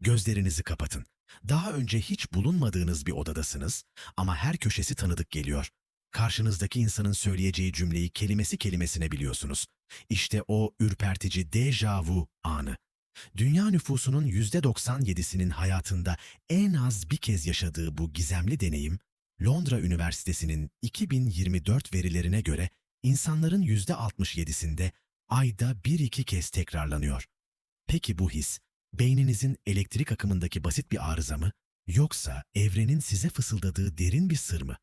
Gözlerinizi kapatın. Daha önce hiç bulunmadığınız bir odadasınız ama her köşesi tanıdık geliyor. Karşınızdaki insanın söyleyeceği cümleyi kelimesi kelimesine biliyorsunuz. İşte o ürpertici deja vu anı. Dünya nüfusunun %97'sinin hayatında en az bir kez yaşadığı bu gizemli deneyim, Londra Üniversitesi'nin 2024 verilerine göre insanların %67'sinde ayda bir iki kez tekrarlanıyor. Peki bu his, beyninizin elektrik akımındaki basit bir arıza mı, yoksa evrenin size fısıldadığı derin bir sır mı?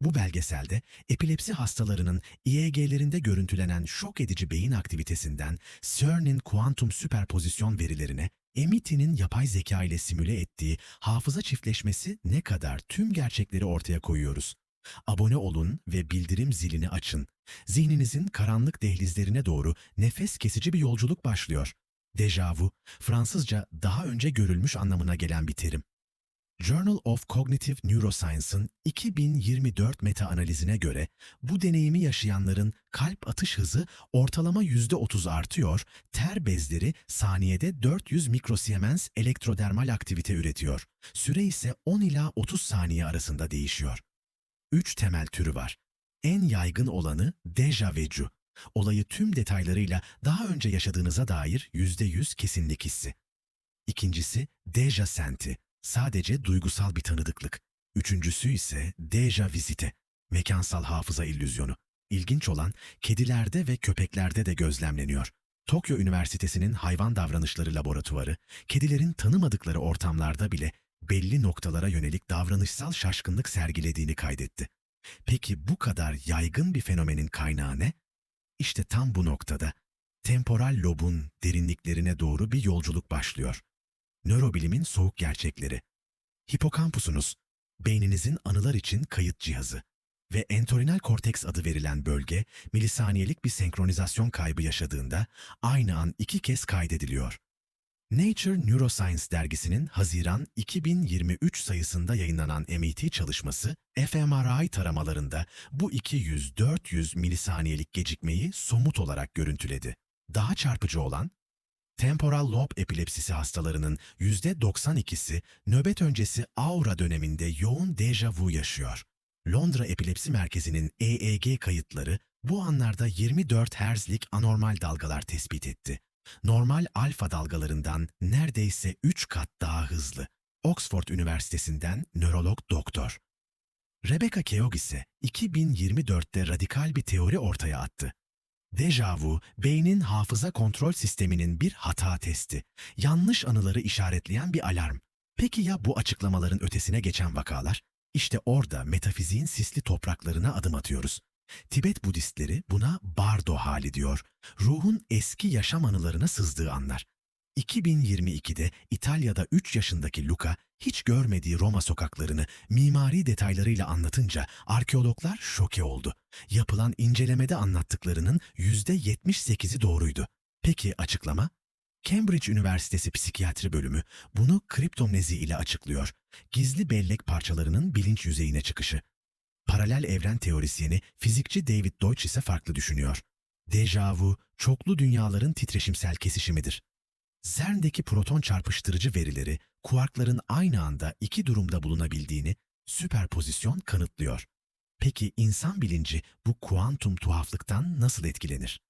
Bu belgeselde epilepsi hastalarının EEG'lerinde görüntülenen şok edici beyin aktivitesinden CERN'in kuantum süperpozisyon verilerine, MIT'nin yapay zeka ile simüle ettiği hafıza çiftleşmesi ne kadar tüm gerçekleri ortaya koyuyoruz. Abone olun ve bildirim zilini açın. Zihninizin karanlık dehlizlerine doğru nefes kesici bir yolculuk başlıyor. Dejavu, Fransızca daha önce görülmüş anlamına gelen bir terim. Journal of Cognitive Neuroscience'ın 2024 meta-analizine göre bu deneyimi yaşayanların kalp atış hızı ortalama %30 artıyor, ter bezleri saniyede 400 mikrosiemens elektrodermal aktivite üretiyor. Süre ise 10 ila 30 saniye arasında değişiyor. Üç temel türü var. En yaygın olanı deja vu. Olayı tüm detaylarıyla daha önce yaşadığınıza dair %100 kesinlik hissi. İkincisi deja senti. Sadece duygusal bir tanıdıklık. Üçüncüsü ise deja visite, mekansal hafıza illüzyonu. İlginç olan kedilerde ve köpeklerde de gözlemleniyor. Tokyo Üniversitesi'nin hayvan davranışları laboratuvarı, kedilerin tanımadıkları ortamlarda bile belli noktalara yönelik davranışsal şaşkınlık sergilediğini kaydetti. Peki bu kadar yaygın bir fenomenin kaynağı ne? İşte tam bu noktada temporal lobun derinliklerine doğru bir yolculuk başlıyor. Nörobilimin soğuk gerçekleri. Hipokampusunuz, beyninizin anılar için kayıt cihazı ve entorhinal korteks adı verilen bölge milisaniyelik bir senkronizasyon kaybı yaşadığında aynı an iki kez kaydediliyor. Nature Neuroscience dergisinin Haziran 2023 sayısında yayınlanan MIT çalışması, fMRI taramalarında bu 200-400 milisaniyelik gecikmeyi somut olarak görüntüledi. Daha çarpıcı olan, temporal lob epilepsisi hastalarının %92'si nöbet öncesi aura döneminde yoğun deja vu yaşıyor. Londra Epilepsi Merkezi'nin EEG kayıtları bu anlarda 24 Hz'lik anormal dalgalar tespit etti. Normal alfa dalgalarından neredeyse 3 kat daha hızlı. Oxford Üniversitesi'nden nörolog doktor. Rebecca Keogh ise 2024'te radikal bir teori ortaya attı. Dejavu, beynin hafıza kontrol sisteminin bir hata testi. Yanlış anıları işaretleyen bir alarm. Peki ya bu açıklamaların ötesine geçen vakalar? İşte orada metafiziğin sisli topraklarına adım atıyoruz. Tibet Budistleri buna bardo hali diyor. Ruhun eski yaşam anılarına sızdığı anlar. 2022'de İtalya'da 3 yaşındaki Luca hiç görmediği Roma sokaklarını mimari detaylarıyla anlatınca arkeologlar şoke oldu. Yapılan incelemede anlattıklarının %78'i doğruydu. Peki açıklama? Cambridge Üniversitesi Psikiyatri Bölümü bunu kriptomnezi ile açıklıyor. Gizli bellek parçalarının bilinç yüzeyine çıkışı. Paralel evren teorisyeni fizikçi David Deutsch ise farklı düşünüyor. Dejavu, çoklu dünyaların titreşimsel kesişimidir. CERN'deki proton çarpıştırıcı verileri, kuarkların aynı anda iki durumda bulunabildiğini süperpozisyon kanıtlıyor. Peki insan bilinci bu kuantum tuhaflıktan nasıl etkilenir?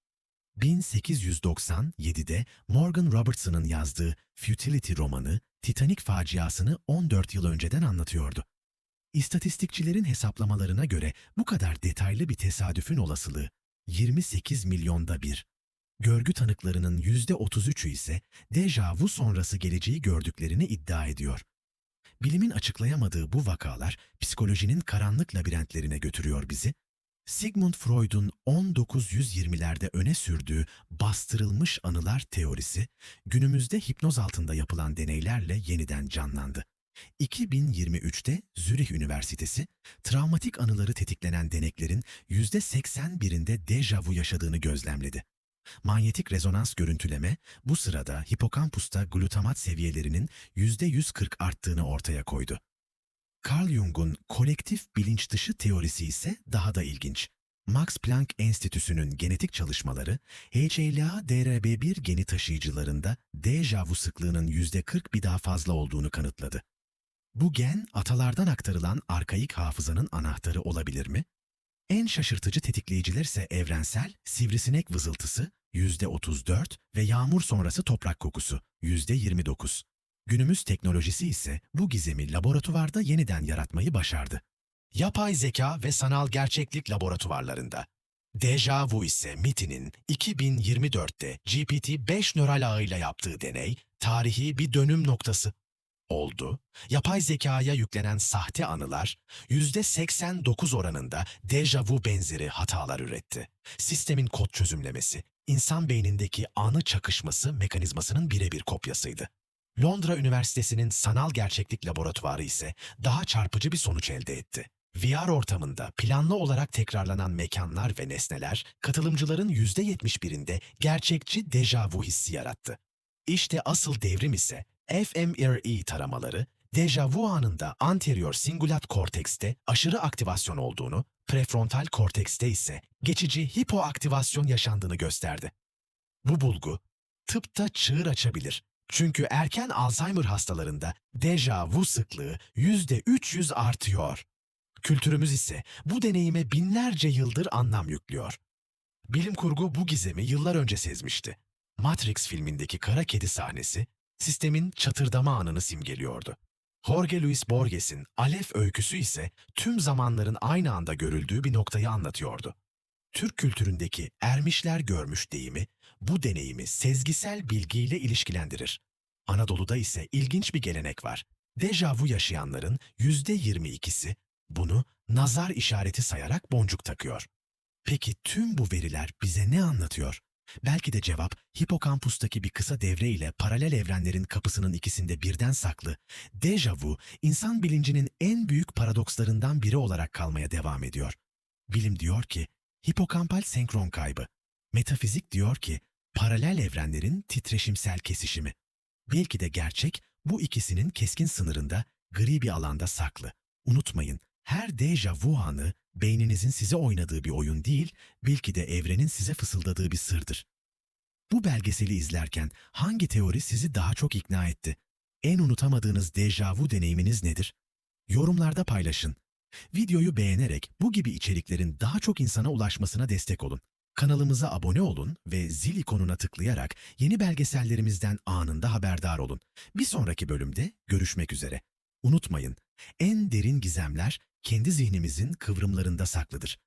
1897'de Morgan Robertson'ın yazdığı Futility romanı, Titanic faciasını 14 yıl önceden anlatıyordu. İstatistikçilerin hesaplamalarına göre bu kadar detaylı bir tesadüfün olasılığı 28 milyonda bir. Görgü tanıklarının %33'ü ise dejavu sonrası geleceği gördüklerini iddia ediyor. Bilimin açıklayamadığı bu vakalar psikolojinin karanlık labirentlerine götürüyor bizi. Sigmund Freud'un 1920'lerde öne sürdüğü bastırılmış anılar teorisi günümüzde hipnoz altında yapılan deneylerle yeniden canlandı. 2023'te Zürih Üniversitesi, travmatik anıları tetiklenen deneklerin %81'inde dejavu yaşadığını gözlemledi. Manyetik rezonans görüntüleme bu sırada hipokampusta glutamat seviyelerinin %140 arttığını ortaya koydu. Carl Jung'un kolektif bilinç dışı teorisi ise daha da ilginç. Max Planck Enstitüsü'nün genetik çalışmaları, HLA-DRB1 geni taşıyıcılarında dejavu sıklığının %40 bir daha fazla olduğunu kanıtladı. Bu gen, atalardan aktarılan arkaik hafızanın anahtarı olabilir mi? En şaşırtıcı tetikleyiciler ise evrensel, sivrisinek vızıltısı %34 ve yağmur sonrası toprak kokusu %29. Günümüz teknolojisi ise bu gizemi laboratuvarda yeniden yaratmayı başardı. Yapay zeka ve sanal gerçeklik laboratuvarlarında. Deja Vu ise MIT'inin 2024'te GPT-5 nöral ağıyla yaptığı deney, tarihi bir dönüm noktası oldu. Yapay zekaya yüklenen sahte anılar %89 oranında deja vu benzeri hatalar üretti. Sistemin kod çözümlemesi, insan beynindeki anı çakışması mekanizmasının birebir kopyasıydı. Londra Üniversitesi'nin sanal gerçeklik laboratuvarı ise daha çarpıcı bir sonuç elde etti. VR ortamında planlı olarak tekrarlanan mekanlar ve nesneler katılımcıların %71'inde gerçekçi dejavu hissi yarattı. İşte asıl devrim ise fMRI taramaları, dejavu anında anterior singulat kortekste aşırı aktivasyon olduğunu, prefrontal kortekste ise geçici hipoaktivasyon yaşandığını gösterdi. Bu bulgu tıpta çığır açabilir. Çünkü erken Alzheimer hastalarında dejavu sıklığı %300 artıyor. Kültürümüz ise bu deneyime binlerce yıldır anlam yüklüyor. Bilim kurgu bu gizemi yıllar önce sezmişti. Matrix filmindeki kara kedi sahnesi, sistemin çatırdama anını simgeliyordu. Jorge Luis Borges'in Alef öyküsü ise tüm zamanların aynı anda görüldüğü bir noktayı anlatıyordu. Türk kültüründeki ermişler görmüş deyimi bu deneyimi sezgisel bilgiyle ilişkilendirir. Anadolu'da ise ilginç bir gelenek var. Dejavu yaşayanların yüzde 22'si bunu nazar işareti sayarak boncuk takıyor. Peki tüm bu veriler bize ne anlatıyor? Belki de cevap hipokampustaki bir kısa devre ile paralel evrenlerin kapısının ikisinde birden saklı. Dejavu, insan bilincinin en büyük paradokslarından biri olarak kalmaya devam ediyor. Bilim diyor ki, hipokampal senkron kaybı. Metafizik diyor ki, paralel evrenlerin titreşimsel kesişimi. Belki de gerçek bu ikisinin keskin sınırında, gri bir alanda saklı. Unutmayın, her deja vu anı beyninizin size oynadığı bir oyun değil, belki de evrenin size fısıldadığı bir sırdır. Bu belgeseli izlerken hangi teori sizi daha çok ikna etti? En unutamadığınız deja vu deneyiminiz nedir? Yorumlarda paylaşın. Videoyu beğenerek bu gibi içeriklerin daha çok insana ulaşmasına destek olun. Kanalımıza abone olun ve zil ikonuna tıklayarak yeni belgesellerimizden anında haberdar olun. Bir sonraki bölümde görüşmek üzere. Unutmayın, en derin gizemler kendi zihnimizin kıvrımlarında saklıdır.